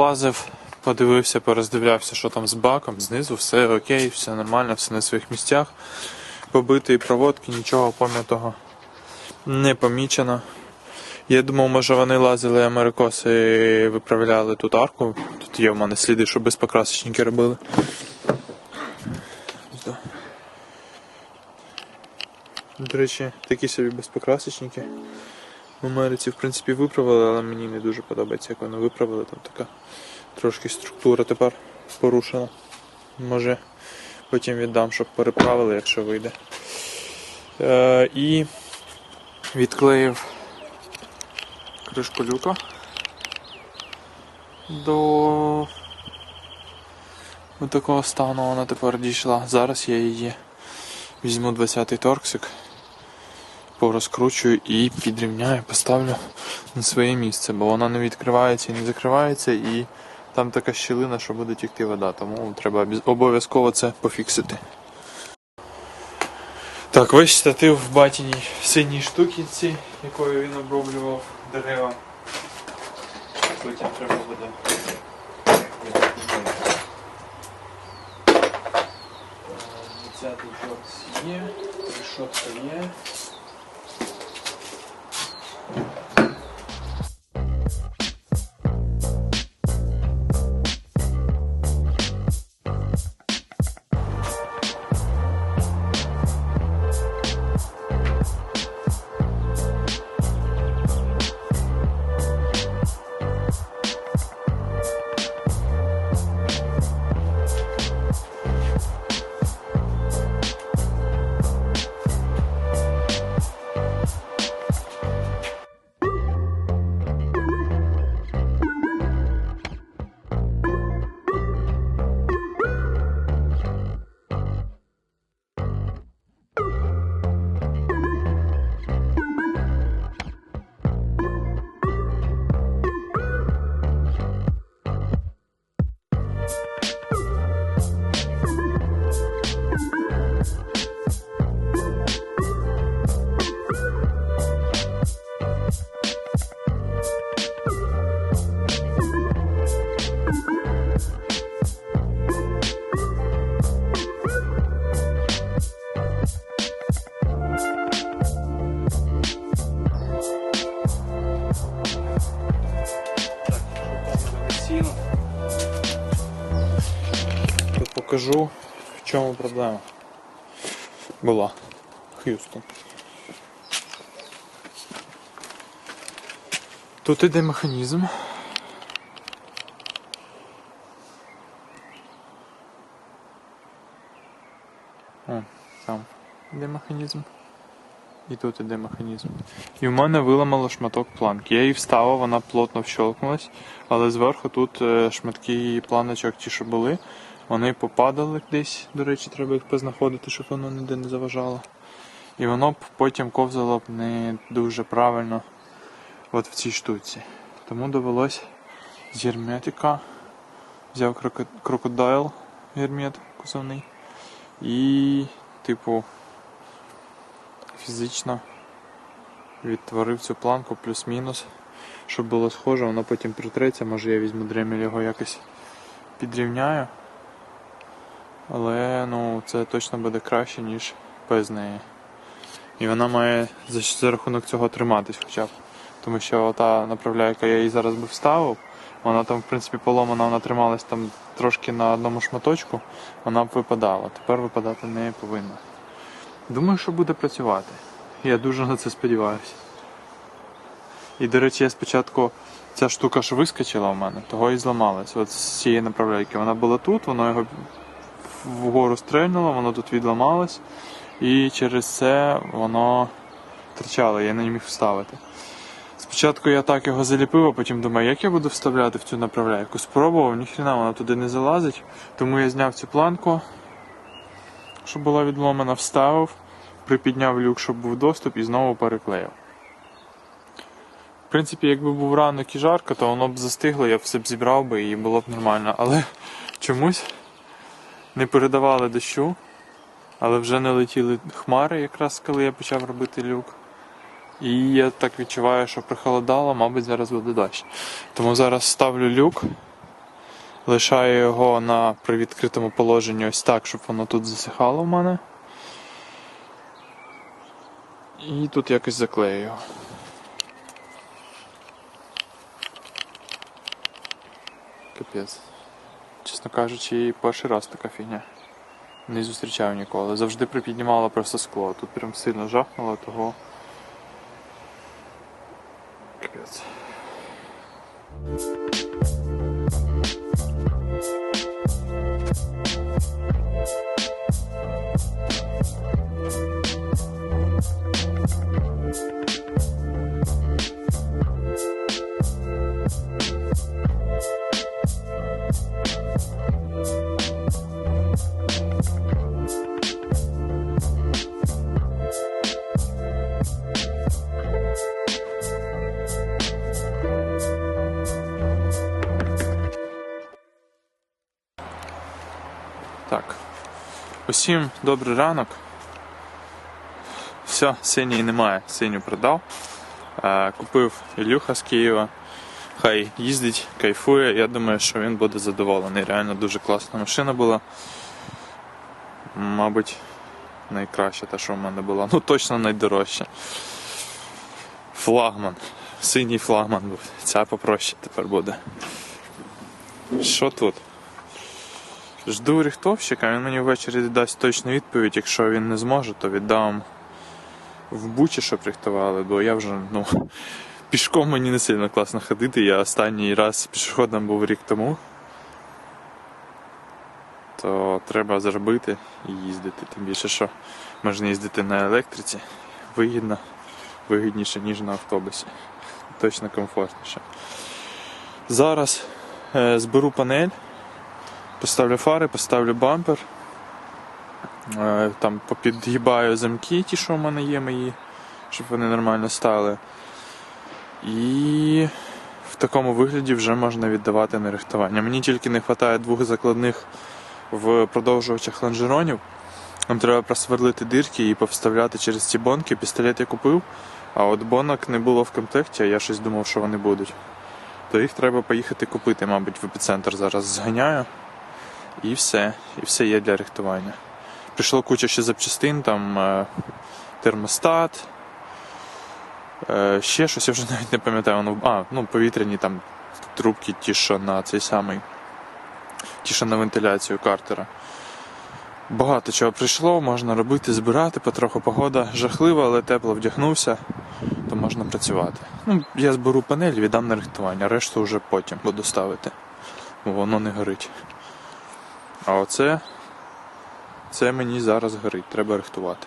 Полазив, подивився, пороздивлявся, що там з баком, знизу все окей, все нормально, все на своїх місцях. Побитий проводки, нічого пом'ятого не помічено. Я думав, може вони лазили америкоси і виправляли тут арку. Тут є в мене сліди, що безпокрасочники робили. До речі, такі собі безпокрасочники. В Америці, в принципі, виправили, але мені не дуже подобається, як вони виправили. Там така трошки структура тепер порушена. Може потім віддам, щоб переправили, якщо вийде. Е, і відклеїв кришку люка до такого стану вона тепер дійшла. Зараз я її візьму 20-й торксик, порозкручую і підрівняю, поставлю на своє місце, бо вона не відкривається і не закривається, і там така щілина, що буде тікти вода, тому треба обов'язково це пофіксити. Так, весь штатив в батіній синій штукінці, якою він оброблював дерева. Потім треба буде. Десятий торкс є, решетка є. Покажу, в чому проблема була. Х'юстон. Тут іде механізм. О, там іде механізм. І тут іде механізм. І в мене виламало шматок планки. Я її вставив, вона плотно вщолкнулась, але зверху тут е, шматки планочок, ті, що були, вони попадали десь. До речі, треба їх познаходити, щоб воно ніде не заважало. І воно б потім ковзало б не дуже правильно от в цій штуці. Тому довелось з герметика. Взяв кроко- крокодайл гермет кузовний. І, типу, фізично відтворив цю планку плюс-мінус, щоб було схоже, воно потім притреться, може я візьму дремель його якось підрівняю. Але ну, це точно буде краще, ніж без неї. І вона має за, рахунок цього триматись хоча б. Тому що та направляйка, я її зараз би вставив, вона там, в принципі, поломана, вона трималась там трошки на одному шматочку, вона б випадала. Тепер випадати не повинна. Думаю, що буде працювати. Я дуже на це сподіваюся. І, до речі, я спочатку ця штука ж вискочила в мене, того і зламалась. От з цієї направляйки. Вона була тут, воно його вгору стрельнуло, воно тут відламалось, і через це воно торчало, я не міг вставити. Спочатку я так його заліпив, а потім думаю, як я буду вставляти в цю направляйку. Спробував, ніхрена вона туди не залазить, тому я зняв цю планку, що була відломана, вставив, припідняв люк, щоб був доступ, і знову переклеїв. В принципі, якби був ранок і жарко, то воно б застигло, я б все б зібрав би і було б нормально. Але чомусь не передавали дощу, але вже не летіли хмари, якраз коли я почав робити люк. І я так відчуваю, що прихолодало, мабуть, зараз буде дощ. Тому зараз ставлю люк лишаю його на привідкритому положенні ось так, щоб воно тут засихало в мене. І тут якось заклею його. Капець. Чесно кажучи, перший раз така фігня. Не зустрічав ніколи. Завжди припіднімало просто скло. Тут прям сильно жахнуло, того. Капець. Так. Усім добрий ранок. Все, синій немає. Синю продав. Е, Купив Ілюха з Києва. Хай їздить, кайфує. Я думаю, що він буде задоволений. Реально дуже класна машина була. Мабуть, найкраща та, що в мене була. Ну точно найдорожча. Флагман. Синій флагман був. Ця попроще тепер буде. Що тут? Жду рихтовщика, він мені ввечері дасть точну відповідь. Якщо він не зможе, то віддам в бучі, щоб рихтували, бо я вже ну, пішком мені не сильно класно ходити. Я останній раз пішоходом був рік тому. То треба зробити і їздити. Тим більше, що можна їздити на електриці. Вигідно, вигідніше, ніж на автобусі. Точно комфортніше. Зараз е, зберу панель. Поставлю фари, поставлю бампер. Е, Там попідгибаю замки, ті, що в мене є мої, щоб вони нормально стали. І в такому вигляді вже можна віддавати на рихтування. Мені тільки не вистачає двох закладних в продовжувачах лонжеронів. Нам треба просверлити дирки і повставляти через ці бонки. Пістолет я купив, а от бонок не було в комплекті, а я щось думав, що вони будуть. То їх треба поїхати купити, мабуть, в епіцентр зараз зганяю. І все. І все є для рихтування. Прийшло куча ще запчастин, там е, термостат. Е, ще щось, я вже навіть не пам'ятаю. Ну, а, ну, повітряні там трубки, ті, що на цей самий. Ті, що на вентиляцію картера. Багато чого прийшло, можна робити, збирати, потроху погода жахлива, але тепло вдягнувся, то можна працювати. Ну, я зберу панель, віддам на рихтування, решту вже потім буду ставити, бо воно не горить. А оце це мені зараз горить, треба рихтувати.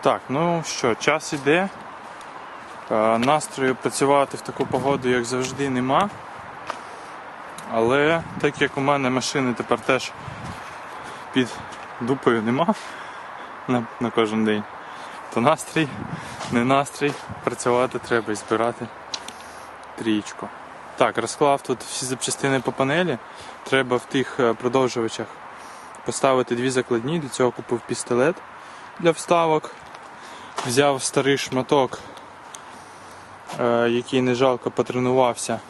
Так, ну що, час іде. Е, Настрою працювати в таку погоду, як завжди, нема. Але так як у мене машини тепер теж під дупою нема на, на кожен день, то настрій, не настрій, працювати треба і збирати трієчку. Так, розклав тут всі запчастини по панелі. Треба в тих е, продовжувачах поставити дві закладні, для цього купив пістолет для вставок. Взяв старий шматок, е, який не жалко потренувався,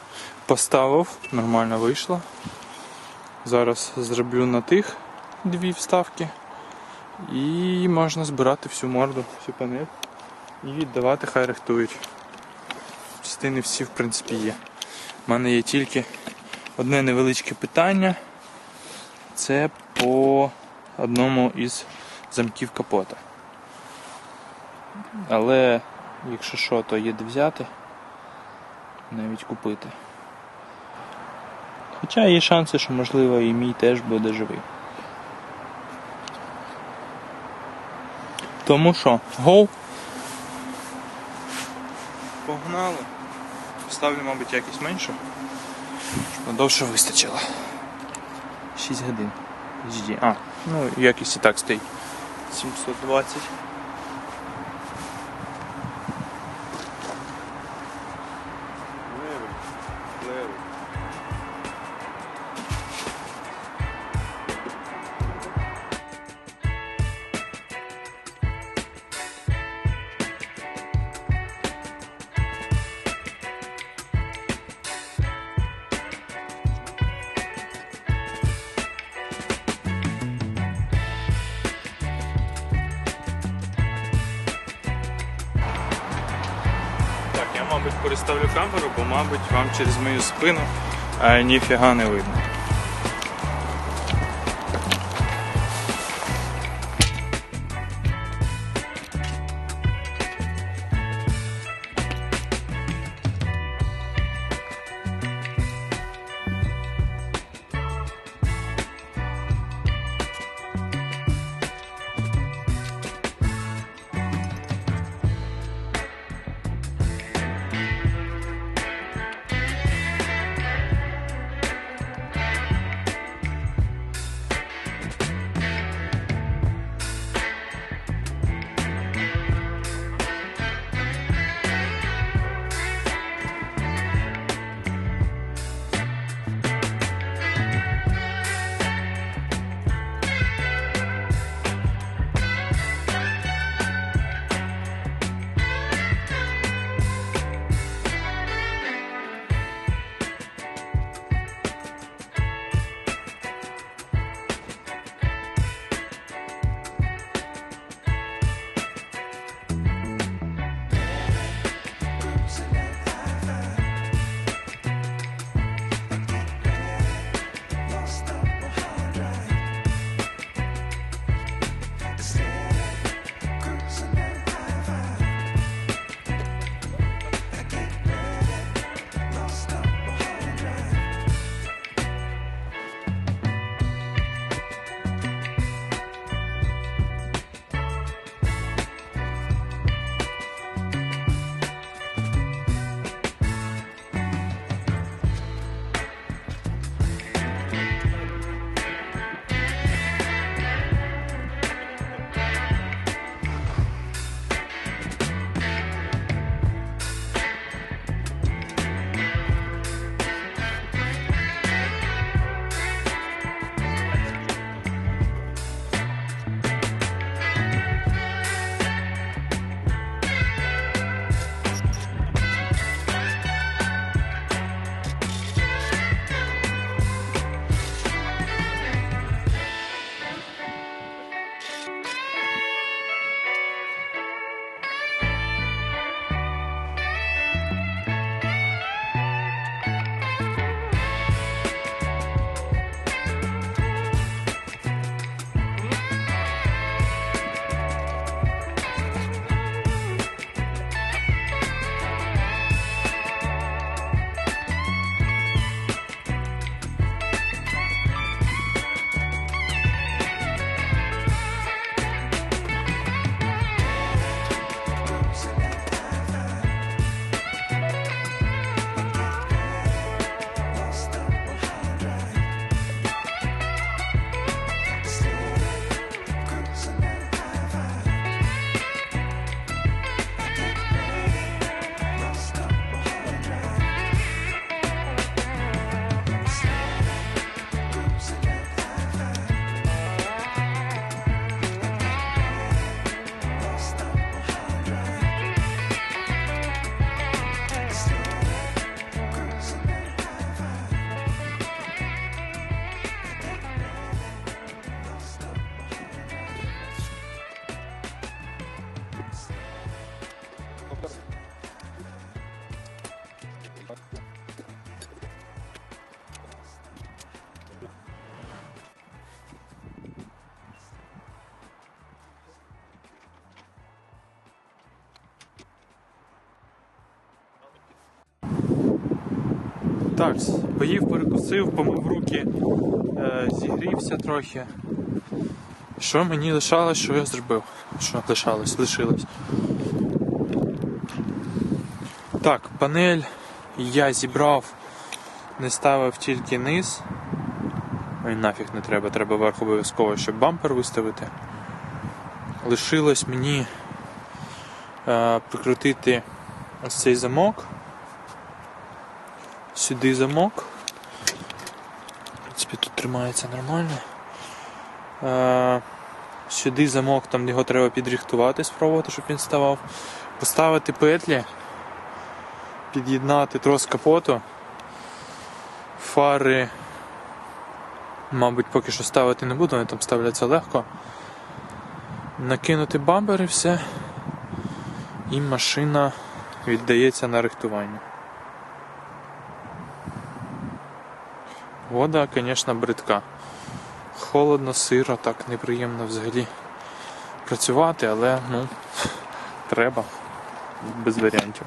поставив, нормально вийшло. Зараз зроблю на тих дві вставки і можна збирати всю морду, всю панель і віддавати, хай рихтують. Частини всі в принципі є. У мене є тільки одне невеличке питання. Це по одному із замків капота. Але якщо що, то є де взяти, навіть купити. Хоча є шанси, що можливо і мій теж буде живий. Тому що, гоу! Погнали! Ставлю, мабуть, якість меншу, щоб надовше вистачило. 6 годин. А, ну якість і так стоїть. 720. Приставлю камеру, бо, мабуть, вам через мою спину а, ніфіга не видно. Так, поїв, перекусив, помив руки, е, зігрівся трохи. Що мені лишалось, що я зробив? Що лишалось, лишилось. Так, панель я зібрав, не ставив тільки низ. Ой, нафіг не треба, треба верх обов'язково, щоб бампер виставити. Лишилось мені е, прикрутити ось цей замок. Сюди замок. В принципі, тут тримається нормально. Е, сюди замок, там його треба підрихтувати, спробувати, щоб він ставав. Поставити петлі, під'єднати трос капоту, фари. Мабуть, поки що ставити не буду, вони там ставляться легко. Накинути бампер і все. І машина віддається на рихтування. Вода, звісно, бридка. Холодно, сиро, так неприємно взагалі працювати, але ну, треба. Без варіантів.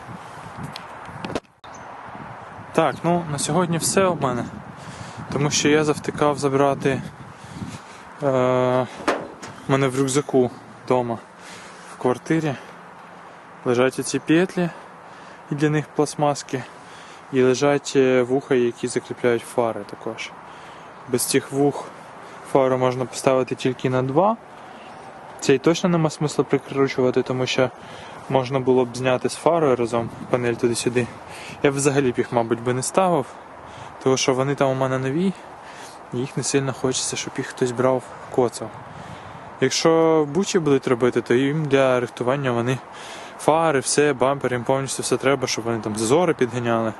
Так, ну на сьогодні все у мене. Тому що я завтикав забрати е, мене в рюкзаку вдома в квартирі. Лежать ці петлі і для них пластмаски. І лежать е, вуха, які закріпляють фари також. Без цих вух фару можна поставити тільки на два. Цей точно нема смисла прикручувати, тому що можна було б зняти з фарою разом панель туди-сюди. Я б взагалі б їх, мабуть, би не ставив, тому що вони там у мене нові, і їх не сильно хочеться, щоб їх хтось брав, коцав. Якщо бучі будуть робити, то їм для рихтування вони фари, все, бампер, їм повністю все треба, щоб вони там зазори підганяли.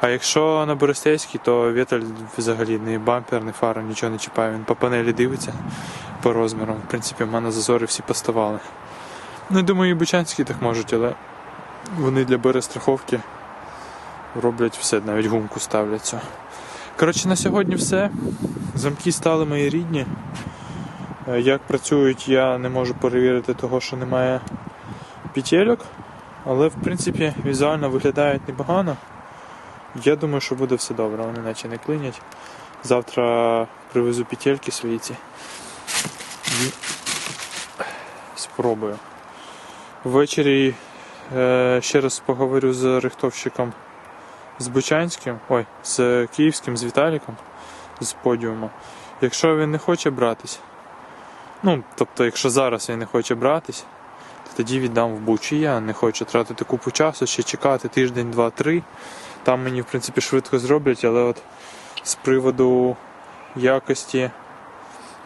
А якщо на Бористейській, то Вєтель взагалі ні бампер, ні фара, нічого не чіпає. Він по панелі дивиться по розмірам. В принципі, в мене зазори всі поставали. Ну, думаю, і Бучанські так можуть, але вони для берестраховки роблять все, навіть гумку ставлять. цю. Коротше, на сьогодні все. Замки стали мої рідні. Е, Як працюють, я не можу перевірити того, що немає петельок, але в принципі візуально виглядають непогано. Я думаю, що буде все добре, вони наче не клинять. Завтра привезу петельки свої ці і спробую. Ввечері е, ще раз поговорю з рихтовщиком з Бучанським, ой, з Київським, з Віталіком з подіуму. Якщо він не хоче братись, ну, тобто, якщо зараз він не хоче братись, то тоді віддам в Бучі. Я не хочу тратити купу часу, ще чекати тиждень, два, три. Там мені, в принципі, швидко зроблять, але от з приводу якості,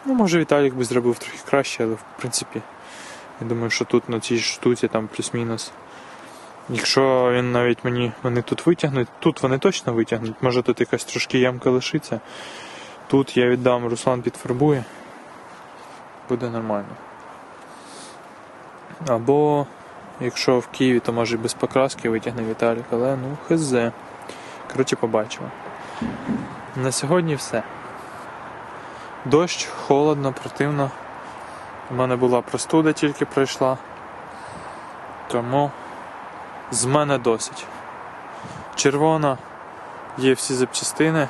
ну, може, Віталік би зробив трохи краще, але в принципі, я думаю, що тут на цій штуці там плюс-мінус. Якщо він навіть мені вони тут витягнуть, тут вони точно витягнуть, може тут якась трошки ямка лишиться. Тут я віддам, Руслан підфарбує. Буде нормально. Або якщо в Києві, то може і без покраски витягне Віталік, але ну хз. Коротше, побачимо. На сьогодні все. Дощ, холодно, противно. У мене була простуда тільки пройшла. Тому з мене досить. Червона, є всі запчастини.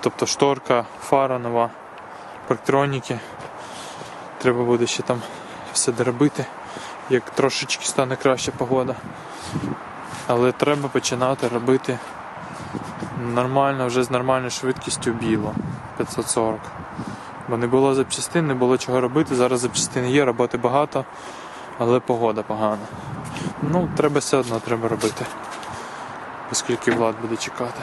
Тобто шторка, фара нова, парктроніки. Треба буде ще там все доробити, як трошечки стане краща погода. Але треба починати робити нормально, вже з нормальною швидкістю біло 540. Бо не було запчастин, не було чого робити. Зараз запчастин є, роботи багато, але погода погана. Ну, треба все одно треба робити, оскільки Влад буде чекати.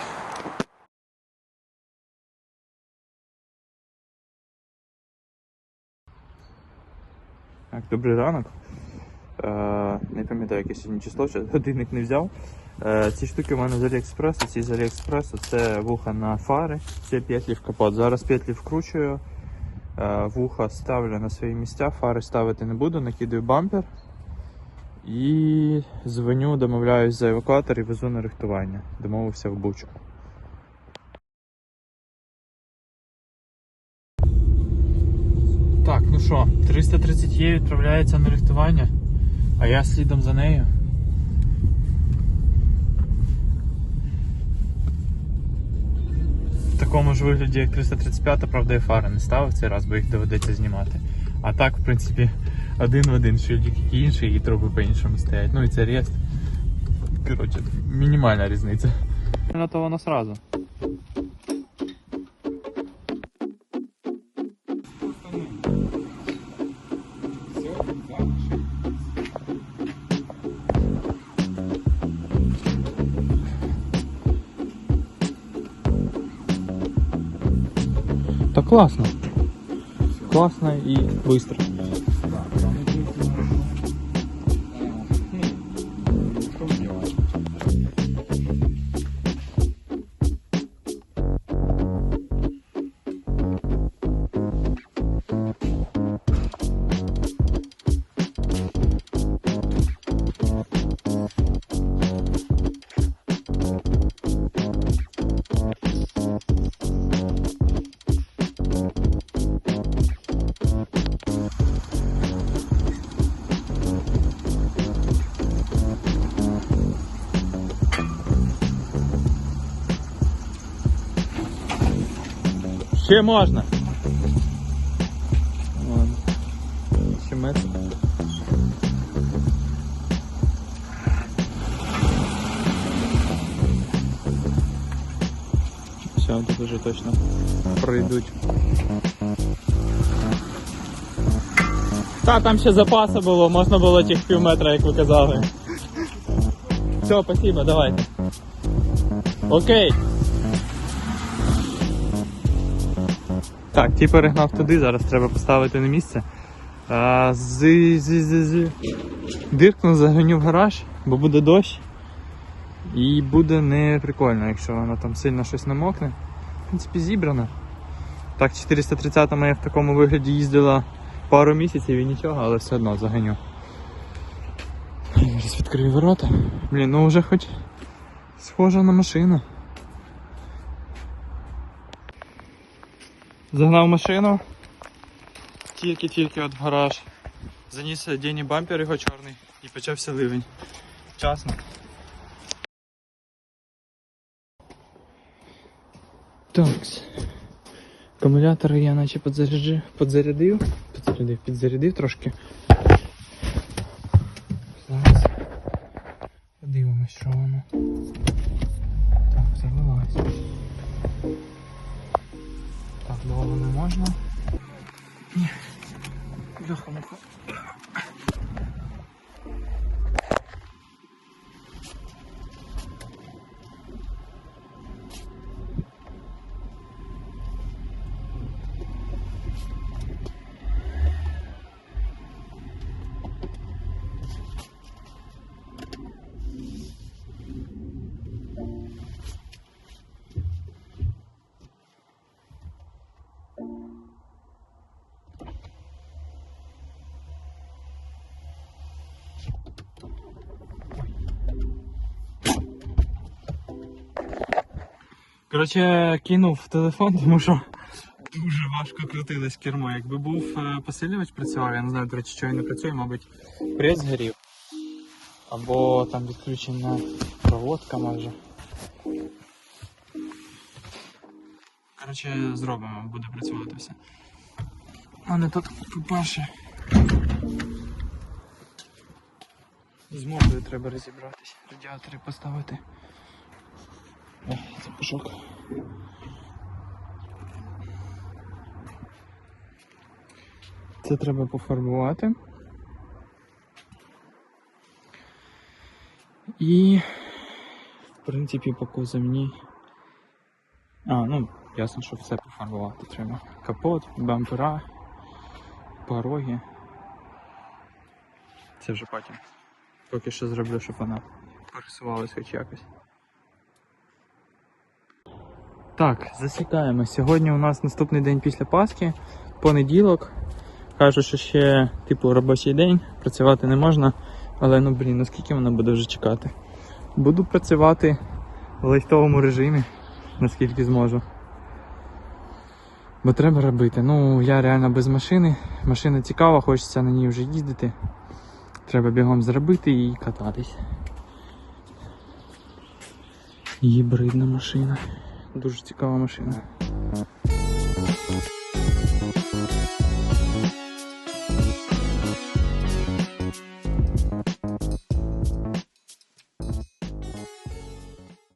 Так, добрий ранок. Е, не пам'ятаю, яке сьогодні число, ще годинник не взяв. Е, ці штуки у мене з Аліекспресу, ці з Аліекспресу це вуха на фари, це петлі в капот. Зараз петлі вкручую, е, вуха ставлю на свої місця, фари ставити не буду, накидаю бампер і дзвоню, домовляюсь за евакуатор і везу на рихтування. Домовився в бучу. Так, ну що, 330 є відправляється на рихтування, а я слідом за нею. В такому ж вигляді, як 335, правда, я фари не ставив цей раз, бо їх доведеться знімати. А так, в принципі, один в один шильдик і інший, і труби по-іншому стоять. Ну і це рест. Коротше, мінімальна різниця. На то воно сразу. Класно. Класно і швидко. Ще можна. Ладно. Ще метр. Все, тут уже точно пройдуть. Та там ще запасу було, можна було тих пів метра, як ви казали. Все, спасибо, давайте. Окей. Так, ті перегнав туди, зараз треба поставити на місце. А, з, з, з, з. Диркну, загоню в гараж, бо буде дощ. І буде не прикольно, якщо воно там сильно щось намокне. В принципі, зібрано. Так, 430 моя в такому вигляді їздила пару місяців і нічого, але все одно заганю. Зараз відкрию ворота. Блін, ну вже хоч схожа на машину. Загнав машину. Тільки-тільки от гараж. Заніс денні бампер його чорний і почався ливень. Вчасно. Такс. Акумулятори я наче підзаряджив, підзарядив, підзарядив, підзарядив трошки. Зараз подивимось, що воно. Так, завелась. Довго не можна. Ні. Бляха, Коротше, кинув телефон, тому що дуже важко крутилось кермо. Якби був е, посилювач працював, я не знаю, до речі, що він не працює, мабуть, прес згорів. Або там відключена проводка може. Коротше, зробимо, буде працювати все. Мене тут, по-перше, з мовою треба розібратись, радіатори поставити. Це пушок. Це треба пофарбувати. І, в принципі, по кузовній. А, ну, ясно, що все пофарбувати треба. Капот, бампера, пороги. Це вже потім. Поки що зроблю, щоб вона пересувалась хоч якось. Так, засікаємо. Сьогодні у нас наступний день після Пасхи, понеділок. Кажуть, що ще типу робочий день, працювати не можна. Але ну блін, ну скільки вона буде вже чекати? Буду працювати в лайтовому режимі, наскільки зможу. Бо треба робити. Ну, я реально без машини. Машина цікава, хочеться на ній вже їздити. Треба бігом зробити і кататись. Гібридна машина. Дуже цікава машина.